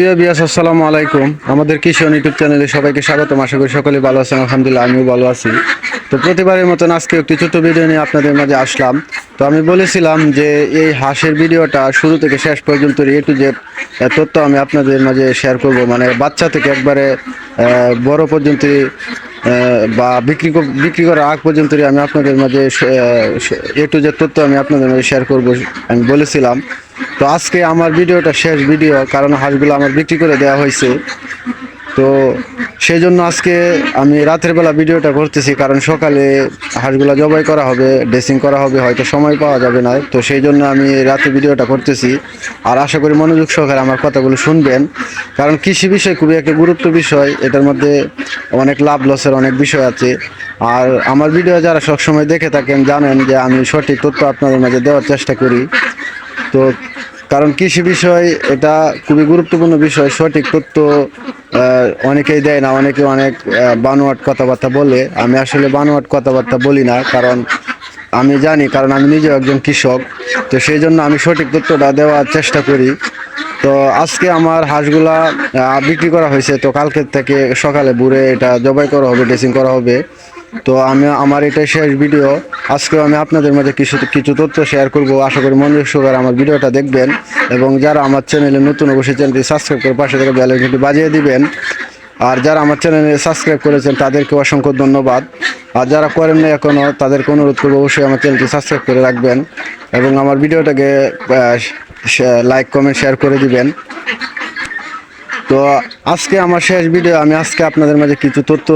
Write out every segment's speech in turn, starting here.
প্রিয় বিয়াস আসসালামু আলাইকুম। আমাদের কিশোর ইউটিউব চ্যানেলে সবাইকে স্বাগতম। আশা করি সকলে ভালো আছেন, আলহামদুলিল্লাহ, আমিও ভালো আছি। তো প্রতিবারের মতন আজকে একটি ছোট্ট ভিডিও নিয়ে আপনাদের মাঝে আসলাম। তো আমি বলেছিলাম যে এই হাঁসের ভিডিওটা শুরু থেকে শেষ পর্যন্ত এ টু জেড তথ্য আমি আপনাদের মাঝে শেয়ার করব। মানে বাচ্চা থেকে একবারে বড় পর্যন্ত বা বিক্রি বিক্রি করার আগ পর্যন্ত আমি আপনাদের মাঝে, এ টু জেড তথ্য আমি আপনাদের মাঝে শেয়ার করব। আমি বলেছিলাম তো আজকে আমার ভিডিওটা শেষ ভিডিও, কারণ হাঁসগুলো আমার বিক্রি করে দেওয়া হয়েছে। তো সেই জন্য আজকে আমি রাতের বেলা ভিডিওটা করতেছি, কারণ সকালে হাঁসগুলো জবাই করা হবে, ড্রেসিং করা হবে, হয়তো সময় পাওয়া যাবে না। তো সেই জন্য আমি রাতে ভিডিওটা করতেছি। আর আশা করি মনোযোগ সহকারে আমার কথাগুলো শুনবেন। কারণ কৃষি বিষয় খুবই একটা গুরুত্ব বিষয়, এটার মধ্যে অনেক লাভ লসের অনেক বিষয় আছে। আর আমার ভিডিও যারা সবসময় দেখে থাকেন জানেন যে আমি সঠিক তথ্য আপনাদের মাঝে দেওয়ার চেষ্টা করি। তো কারণ কৃষি বিষয় এটা খুবই গুরুত্বপূর্ণ বিষয়, সঠিক তথ্য অনেকেই দেয় না, অনেকে অনেক বানোয়াট কথাবার্তা বলে। আমি আসলে বানোয়াট কথাবার্তা বলি না, কারণ আমি জানি, কারণ আমি নিজেও একজন কৃষক। তো সেই জন্য আমি সঠিক তথ্যটা দেওয়ার চেষ্টা করি। তো আজকে আমার হাঁসগুলা বিক্রি করা হয়েছে, তো কালকের থেকে সকালে বুড়ে এটা জবাই করা হবে, ড্রেসিং করা হবে। তো আমি, আমার এটাই শেষ ভিডিও আজকেও আমি আপনাদের মাঝে কিছু কিছু তথ্য শেয়ার করব। আশা করি মনোযোগ সহকারে আমার ভিডিওটা দেখবেন। এবং যারা আমার চ্যানেলে নতুন, অবশ্যই চ্যানেলটি সাবস্ক্রাইব করে পাশে থেকে বেল আইকনটি বাজিয়ে দিবেন। আর যারা আমার চ্যানেলে সাবস্ক্রাইব করেছেন, তাদেরকে অসংখ্য ধন্যবাদ। আর যারা করেন না এখনও তাদেরকে অনুরোধ করব, অবশ্যই আমার চ্যানেলটি সাবস্ক্রাইব করে রাখবেন। এবং আমার ভিডিওটাকে লাইক কমেন্ট শেয়ার করে দিবেন। তো আজকে আমার শেষ ভিডিও আমি আজকে আপনাদের মাঝে কিছু তথ্য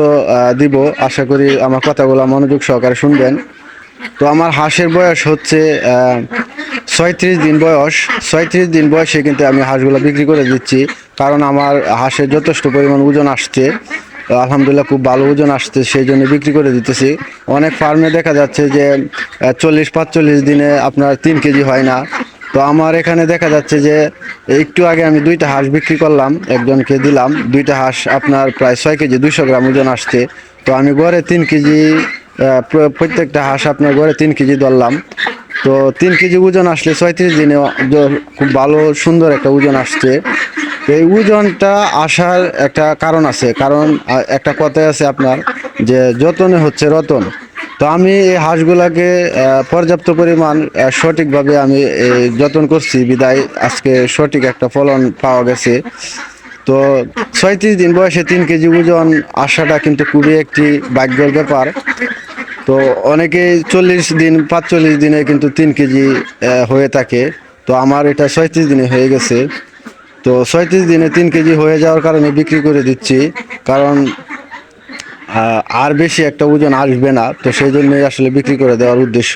দিব। আশা করি আমার কথাগুলো মনোযোগ সহকারে শুনবেন। তো আমার হাঁসের বয়স হচ্ছে ছয়ত্রিশ দিন বয়স। ছয়ত্রিশ দিন বয়সে কিন্তু আমি হাঁসগুলো বিক্রি করে দিচ্ছি। কারণ আমার হাঁসের যথেষ্ট পরিমাণ ওজন আসছে। আলহামদুলিল্লাহ খুব ভালো ওজন আসছে, সেই জন্য বিক্রি করে দিতেছি। অনেক ফার্মে দেখা যাচ্ছে যে চল্লিশ, পাঁচচল্লিশ দিনে আপনার তিন কেজি হয় না। তো আমার এখানে দেখা যাচ্ছে যে একটু আগে আমি দুইটা হাঁস বিক্রি করলাম, একজনকে দিলাম। দুইটা হাঁস আপনার প্রায় ছয় কেজি, দুইশো গ্রাম ওজন আসছে। তো আমি গড়ে তিন কেজি প্রত্যেকটা হাঁস আপনার গড়ে তিন কেজি ধরলাম। তো তিন কেজি ওজন আসলে ছয়ত্রিশ দিনে খুব ভালো, সুন্দর একটা ওজন আসছে। তো এই ওজনটা আসার একটা কারণ আছে। কারণ একটা কথাই আছে আপনার যে, যতনে হচ্ছে রতন। তো আমি এই হাঁসগুলাকে পর্যাপ্ত পরিমাণ সঠিকভাবে আমি যত্ন করছি, বিদায়, আজকে সঠিক একটা ফলন পাওয়া গেছে। তো ছয়ত্রিশ দিন বয়সে তিন কেজি ওজন আসাটা কিন্তু খুবই একটি ভাগ্যের ব্যাপার। তো অনেকেই চল্লিশ দিন, পাঁচচল্লিশ দিনে কিন্তু তিন কেজি হয়ে থাকে। তো আমার এটা ছয়ত্রিশ দিনে হয়ে গেছে। তো ছয়ত্রিশ দিনে তিন কেজি হয়ে যাওয়ার কারণে বিক্রি করে দিচ্ছি। কারণ আর বেশি একটা ওজন আসবে না, তো সেই জন্যই আসলে বিক্রি করে দেওয়ার উদ্দেশ্য।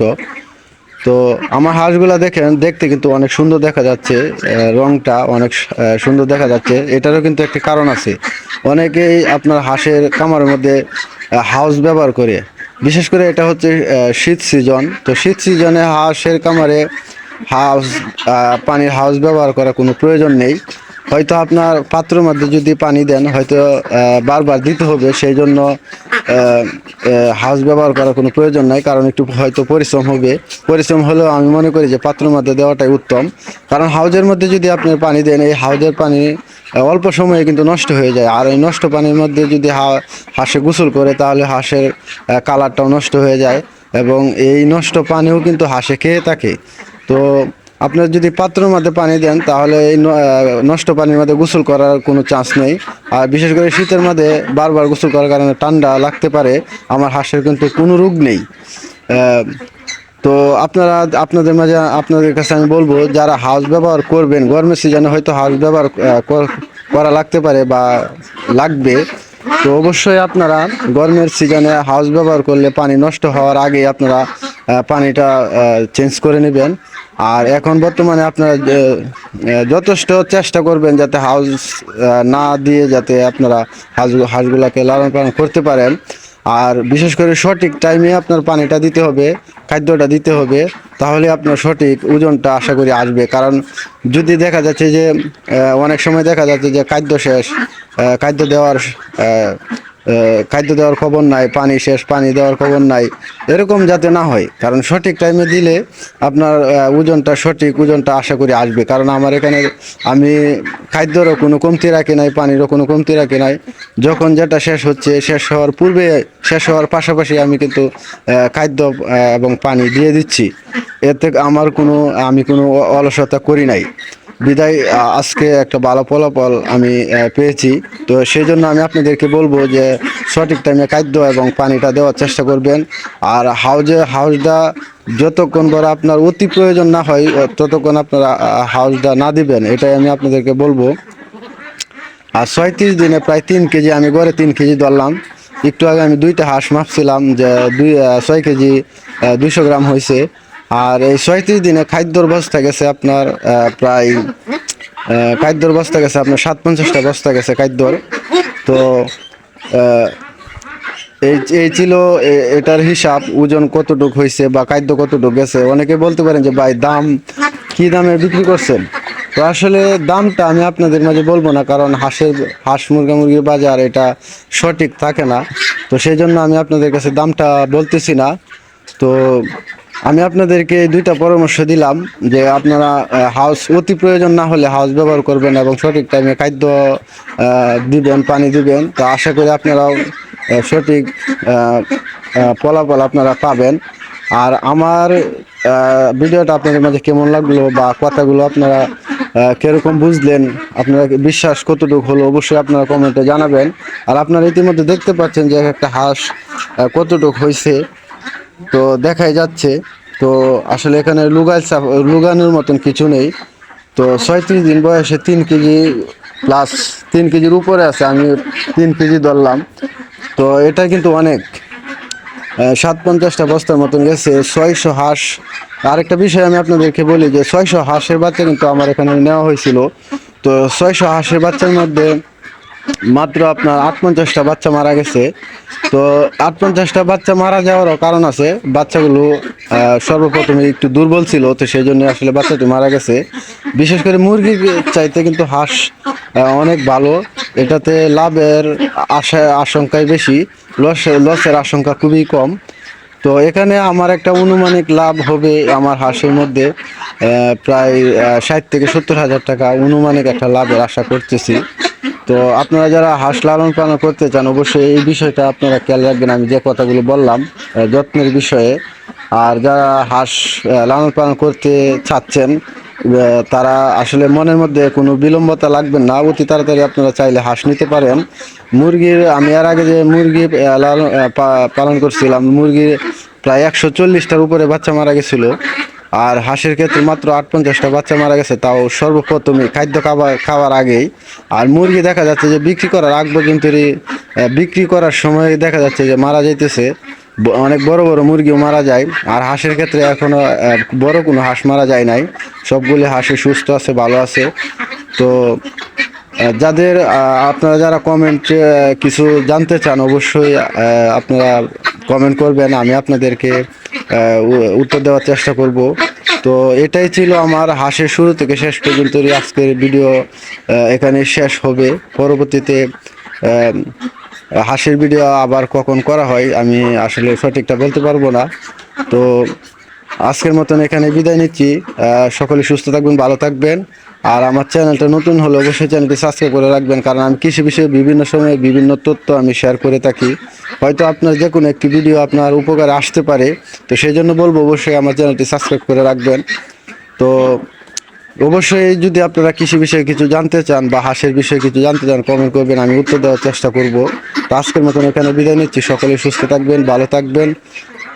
তো আমার হাঁসগুলা দেখেন, দেখতে কিন্তু অনেক সুন্দর দেখা যাচ্ছে রংটা অনেক সুন্দর দেখা যাচ্ছে। এটারও কিন্তু একটা কারণ আছে। অনেকেই আপনার হাঁসের কামারের মধ্যে হাউস ব্যবহার করে। বিশেষ করে এটা হচ্ছে শীত সিজন। তো শীত সিজনে হাঁসের কামারে হাউস পানির হাউস ব্যবহার করার কোনো প্রয়োজন নেই। হয়তো আপনার পাত্রের মধ্যে যদি পানি দেন, হয়তো বারবার দিতে হবে। সেই জন্য হাউস ব্যবহার করার কোনো প্রয়োজন নাই, কারণ একটু হয়তো পরিশ্রম হবে। পরিশ্রম হলেও আমি মনে করি যে পাত্রের মধ্যে দেওয়াটাই উত্তম। কারণ হাউজের মধ্যে যদি আপনি পানি দেন, এই হাউজের পানি অল্প সময়ে কিন্তু নষ্ট হয়ে যায়। আর এই নষ্ট পানির মধ্যে যদি হাঁসে গোসল করে, তাহলে হাঁসের কালারটাও নষ্ট হয়ে যায় এবং এই নষ্ট পানিও কিন্তু হাঁসে খেয়ে থাকে। তো আপনার যদি পাত্রের মধ্যে পানি দেন, তাহলে এই নষ্ট পানির মধ্যে গোসল করার কোনো চান্স নেই। আর বিশেষ করে শীতের মধ্যে বারবার গোসল করার কারণে ঠান্ডা লাগতে পারে। আমার হাঁসের কিন্তু কোনো রোগ নেই। তো আপনারা, আপনাদের মাঝে, আপনাদের কাছে আমি বলব, যারা হাউস ব্যবহার করবেন, গরমের সিজনে হয়তো হাউস ব্যবহার করা লাগতে পারে বা লাগবে। তো অবশ্যই আপনারা গরমের সিজনে হাউস ব্যবহার করলে পানি নষ্ট হওয়ার আগে আপনারা পানিটা চেঞ্জ করে নেবেন। আর এখন বর্তমানে আপনারা যথেষ্ট চেষ্টা করবেন যাতে হাউস না দিয়ে যাতে আপনারা হাঁস হাঁসগুলাকে লালন পালন করতে পারেন। আর বিশেষ করে সঠিক টাইমে আপনার পানিটা দিতে হবে, খাদ্যটা দিতে হবে, তাহলে আপনার সঠিক ওজনটা আশা করি আসবে। কারণ যদি দেখা যাচ্ছে যে অনেক সময় দেখা যাচ্ছে যে খাদ্য শেষ খাদ্য দেওয়ার খাদ্য দেওয়ার খবর নাই, পানি শেষ, পানি দেওয়ার খবর নাই, এরকম যাতে না হয়। কারণ সঠিক টাইমে দিলে আপনার ওজনটা সঠিক, ওজনটা আশা করি আসবে। কারণ আমার এখানে আমি খাদ্যরও কোনো কমতি রাখি নাই, পানিরও কোনো কমতি রাখি নাই। যখন যেটা শেষ হচ্ছে, শেষ হওয়ার পূর্বে, শেষ হওয়ার পাশাপাশি আমি কিন্তু খাদ্য এবং পানি দিয়ে দিচ্ছি। এতে আমার কোনো, আমি কোনো অলসতা করি নাই। বিদায় আজকে একটা ভালো ফলাফল আমি পেয়েছি। তো সেই জন্য আমি আপনাদেরকে বলব যে সঠিক টাইমে খাদ্য এবং পানিটা দেওয়ার চেষ্টা করবেন। আর হাউজে হাউসটা যতক্ষণ ধরে আপনার অতি প্রয়োজন না হয় ততক্ষণ আপনারা হাউসটা না দিবেন, এটাই আমি আপনাদেরকে বলব। আর ছয়ত্রিশ দিনে প্রায় তিন কেজি, আমি গড়ে তিন কেজি ধরলাম। একটু আগে আমি দুইটা হাঁস মাপছিলাম যে দুই ছয় কেজি দুইশো গ্রাম হয়েছে আর এই ছয়ত্রিশ দিনে খাদ্যর বস্তা গেছে আপনার প্রায় খাদ্যর বস্তা গেছে আপনার সাত পঞ্চাশটা বস্তা গেছে খাদ্যর। তো এই এই ছিল এটার হিসাব, ওজন কতটুক হয়েছে বা খাদ্য কতটুক গেছে। অনেকে বলতে পারেন যে, ভাই, দাম কি দামে বিক্রি করছেন? তো আসলে দামটা আমি আপনাদের মাঝে বলব না, কারণ হাঁসের, হাঁস মুরগা মুরগির বাজার এটা সঠিক থাকে না। তো সেই জন্য আমি আপনাদের কাছে দামটা বলতেছি না। তো আমি আপনাদেরকে দুইটা পরামর্শ দিলাম যে আপনারা হাউস অতি প্রয়োজন না হলে হাউস ব্যবহার করবেন এবং সঠিক টাইমে খাদ্য দিবেন, পানি দিবেন। তো আশা করি আপনারাও সঠিক ফলাফল আপনারা পাবেন। আর আমার ভিডিওটা আপনাদের মাঝে কেমন লাগল বা কথাগুলো আপনারা কীরকম বুঝলেন, আপনারা বিশ্বাস কতটুকু হলো, অবশ্যই আপনারা কমেন্টে জানাবেন। আর আপনারা ইতিমধ্যে দেখতে পাচ্ছেন যে একটা হাঁস কতটুকু হয়েছে তো দেখাই যাচ্ছে। তো আসলে এখানে লুগাই লুগানোর মতন কিছু নেই। তো ছয়ত্রিশ দিন বয়সে তিন কেজি প্লাস তিন কেজির উপরে আছে, আমি তিন কেজি ধরলাম। তো এটা কিন্তু অনেক। সাত পঞ্চাশটা বস্তার মতন গেছে, ছয়শো হাঁস। আরেকটা বিষয় আমি আপনাদেরকে বলি যে, ছয়শো হাঁসের বাচ্চা কিন্তু আমার এখানে নেওয়া হয়েছিল। তো ছয়শো হাঁসের বাচ্চার মধ্যে মাত্র আপনার আট পঞ্চাশটা বাচ্চা মারা গেছে। তো আট পঞ্চাশটা বাচ্চা মারা যাওয়ারও কারণ আছে। বাচ্চাগুলো সর্বপ্রথমে একটু দুর্বল ছিল, তো সেই জন্য আসলে বাচ্চাটি মারা গেছে। বিশেষ করে মুরগির চাইতে কিন্তু হাঁস অনেক ভালো। এটাতে লাভের আশা, আশঙ্কাই বেশি। লস, লসের আশঙ্কা খুবই কম। তো এখানে আমার একটা অনুমানিক লাভ হবে আমার হাঁসের মধ্যে। প্রায় ষাট থেকে সত্তর হাজার টাকা অনুমানিক একটা লাভের আশা করতেছি। তো আপনারা যারা হাঁস লালন পালন করতে চান, অবশ্যই এই বিষয়টা আপনারা খেয়াল রাখবেন। আমি যে কথাগুলো বললাম যত্নের বিষয়ে, আর যারা হাঁস লালন পালন করতে চাচ্ছেন তারা আসলে মনের মধ্যে কোনো বিলম্বতা লাগবে না। অতি তাড়াতাড়ি আপনারা চাইলে হাঁস নিতে পারেন। মুরগির, আমি এর আগে যে মুরগি লালন পালন করছিলাম, মুরগির প্রায় একশো চল্লিশটার উপরে বাচ্চা মারা গেছিল। আর হাঁসের ক্ষেত্রে মাত্র আট পঞ্চাশটা বাচ্চা মারা গেছে তাও সর্বপ্রথমে খাদ্য খাবার খাওয়ার আগেই। আর মুরগি দেখা যাচ্ছে যে বিক্রি করার আগ পর্যন্তই আহ, বিক্রি করার সময় দেখা যাচ্ছে যে মারা যাইতেছে। অনেক বড় বড় মুরগিও মারা যায়। আর হাঁসের ক্ষেত্রে এখনও আহ, বড় কোনো হাঁস মারা যায় নাই। সবগুলি হাঁসই সুস্থ আছে ভালো আছে। তো যাদের আপনারা যারা কমেন্ট কিছু জানতে চান, অবশ্যই আপনারা কমেন্ট করবেন, আমি আপনাদেরকে উত্তর দেওয়ার চেষ্টা করব। তো এটাই ছিল আমার হাসের শুরু থেকে শেষ পর্যন্ত আজকের ভিডিও এখানে শেষ হবে। পরবর্তীতে হাসির ভিডিও আবার কখন করা হয়, আমি আসলে সঠিকটা বলতে পারব না। তো আজকের মতন এখানে বিদায় নিচ্ছি। সকলে সুস্থ থাকবেন, ভালো থাকবেন। আর আমার চ্যানেলটা নতুন হলে অবশ্যই চ্যানেলটি সাবস্ক্রাইব করে রাখবেন, কারণ আমি কৃষি বিষয়ে বিভিন্ন সময়ে বিভিন্ন তথ্য আমি শেয়ার করে থাকি। হয়তো আপনার যে কোনো একটি ভিডিও আপনার উপকারে আসতে পারে, তো সেই জন্য বলব অবশ্যই আমার চ্যানেলটি সাবস্ক্রাইব করে রাখবেন। তো অবশ্যই যদি আপনারা কৃষি বিষয়ে কিছু জানতে চান বা হাঁসের বিষয়ে কিছু জানতে চান কমেন্ট করবেন, আমি উত্তর দেওয়ার চেষ্টা করব। তো আজকের মতন এখানে বিদায় নিচ্ছি, সকলে সুস্থ থাকবেন, ভালো থাকবেন,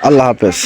আল্লাহ হাফেজ।